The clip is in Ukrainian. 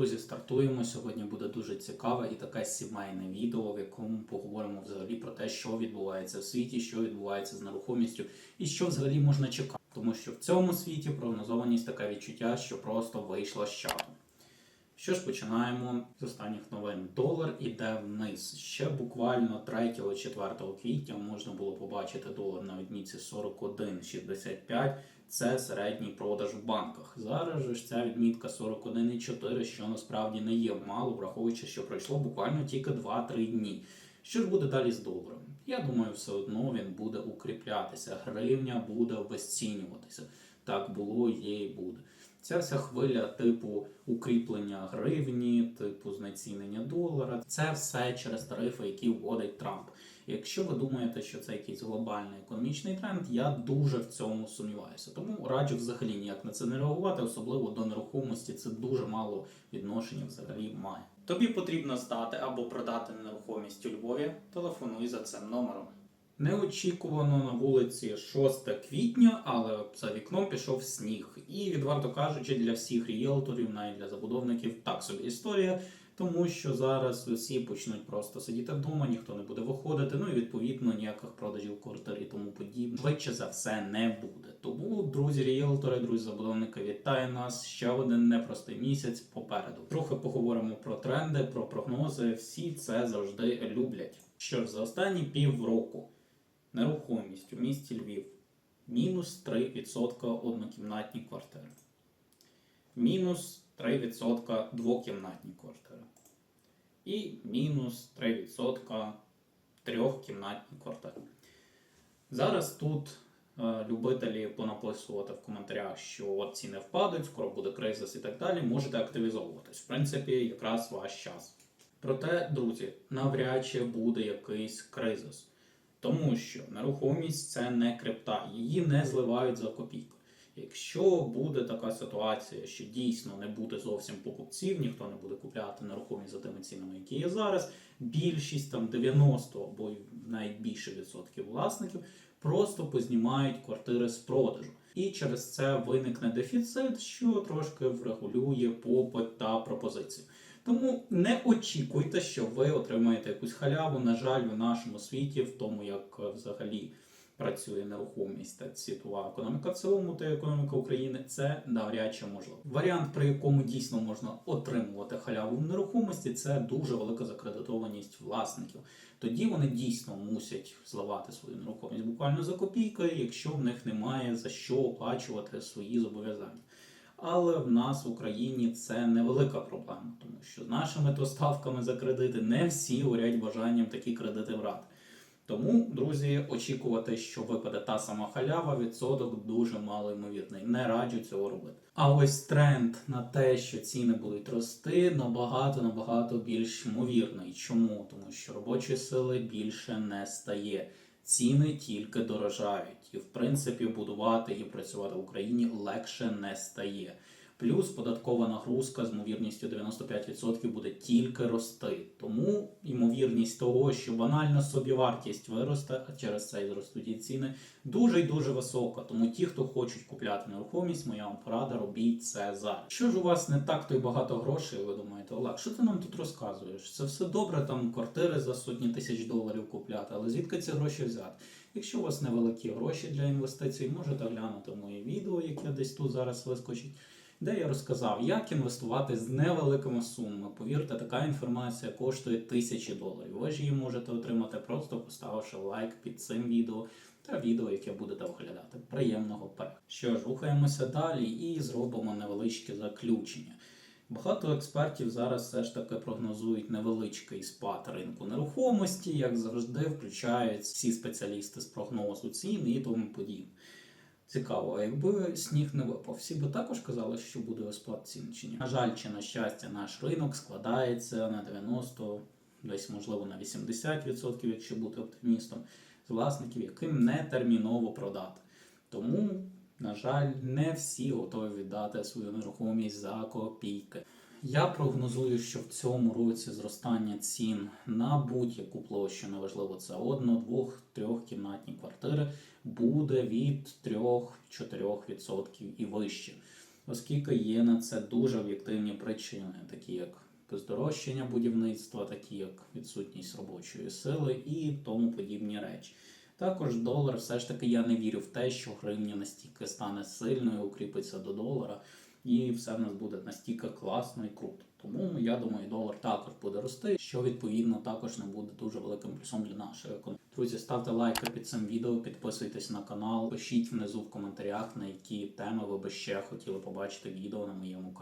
Друзі, стартуємо. Сьогодні буде дуже цікаве і таке сімейне відео, в якому поговоримо взагалі про те, що відбувається в світі, що відбувається з нерухомістю і що взагалі можна чекати. Тому що в цьому світі прогнозованість таке відчуття, що просто вийшла з чату. Що ж, починаємо з останніх новин. Долар іде вниз. Ще буквально 3-4 квітня можна було побачити долар на відмітці 41,65. Це середній продаж в банках. Зараз ж ця відмітка 41,4, що насправді не є мало, враховуючи, що пройшло буквально тільки 2-3 дні. Що ж буде далі з доларом? Я думаю, все одно він буде укріплятися. Гривня буде обезцінюватися. Так було, є і буде. Ця вся хвиля типу укріплення гривні, типу знецінення долара, це все через тарифи, які вводить Трамп. Якщо ви думаєте, що це якийсь глобальний економічний тренд, я дуже в цьому сумніваюся. Тому раджу взагалі ніяк на це не реагувати, особливо до нерухомості. Це дуже мало відношення взагалі має. Тобі потрібно здати або продати нерухомість у Львові. Телефонуй за цим номером. Неочікувано на вулиці 6 квітня, але за вікном пішов сніг. І відверто кажучи, для всіх ріелторів, навіть для забудовників, так собі історія, тому що зараз усі почнуть просто сидіти вдома, ніхто не буде виходити. Ну і відповідно ніяких продажів квартир і тому подібне. Швидше за все не буде. Тому, друзі, ріелтори, друзі забудовники, вітаю нас. Ще один непростий місяць попереду. Трохи поговоримо про тренди, про прогнози. Всі це завжди люблять. Що ж за останні півроку. Нерухомість у місті Львів мінус 3% однокімнатні квартири. Мінус 3% двокімнатні квартири. І мінус 3% трьохкімнатні квартири. Зараз тут е, любителі понаписувати в коментарях, що ціни впадуть, скоро буде кризис і так далі. Можете активізовуватись. В принципі, якраз ваш час. Проте, друзі, навряд чи буде якийсь кризис. Тому що нерухомість це не крипта, її не зливають за копійку. Якщо буде така ситуація, що дійсно не буде зовсім покупців, ніхто не буде купляти нерухомість за тими цінами, які є зараз, більшість там 90 або навіть більше відсотків власників просто познімають квартири з продажу. І через це виникне дефіцит, що трошки врегулює попит та пропозицію. Тому не очікуйте, що ви отримаєте якусь халяву. На жаль, в нашому світі, в тому як е, взагалі працює нерухомість та світова економіка в цілому та економіка України, це навряд чи можливо. Варіант, при якому дійсно можна отримувати халяву в нерухомості, це дуже велика закредитованість власників. Тоді вони дійсно мусять зливати свою нерухомість буквально за копійки, якщо в них немає за що оплачувати свої зобов'язання. Але в нас в Україні це невелика проблема, тому що з нашими то ставками за кредити не всі горять бажанням такі кредити брати. Тому, друзі, очікувати, що випаде та сама халява, відсоток дуже мало ймовірний. Не раджу цього робити. А ось тренд на те, що ціни будуть рости, набагато набагато більш ймовірний. Чому? Тому що робочої сили більше не стає. Ціни тільки дорожають, і в принципі будувати і працювати в Україні легше не стає. Плюс податкова нагрузка з ймовірністю 95% буде тільки рости. Тому ймовірність того, що банально собівартість виросте, а через це і зростуть ціни, дуже й дуже висока. Тому ті, хто хочуть купляти нерухомість, моя вам порада, робіть це зараз. Що ж у вас не так, то й багато грошей, ви думаєте, Олег, що ти нам тут розказуєш? Це все добре, там квартири за сотні тисяч доларів купляти, але звідки ці гроші взяти? Якщо у вас невеликі гроші для інвестицій, можете глянути моє відео, яке десь тут зараз вискочить де я розказав, як інвестувати з невеликими сумами. Повірте, така інформація коштує тисячі доларів. Ви ж її можете отримати просто поставивши лайк під цим відео та відео, яке будете оглядати. Приємного перегляду. Що ж, рухаємося далі і зробимо невеличке заключення. Багато експертів зараз все ж таки прогнозують невеличкий спад ринку нерухомості, як завжди, включають всі спеціалісти з прогнозу цін і тому подібне. Цікаво, а якби сніг не випав, всі би також казали, що буде спад цін чи ні. На жаль, чи на щастя, наш ринок складається на 90, десь можливо на 80%, якщо бути оптимістом, з власників, яким не терміново продати. Тому, на жаль, не всі готові віддати свою нерухомість за копійки. Я прогнозую, що в цьому році зростання цін на будь-яку площу, неважливо це одно, двох, трьох кімнатні квартири, буде від 3-4% і вище. оскільки є на це дуже об'єктивні причини, такі як здорожчання будівництва, такі як відсутність робочої сили і тому подібні речі. Також долар, все ж таки, я не вірю в те, що гривня настільки стане сильною, укріпиться до долара, і все в нас буде настільки класно і круто. Тому я думаю, долар також буде рости, що відповідно також не буде дуже великим плюсом для нашої економіки. Друзі, ставте лайки під цим відео, підписуйтесь на канал, пишіть внизу в коментарях, на які теми ви би ще хотіли побачити відео на моєму каналі.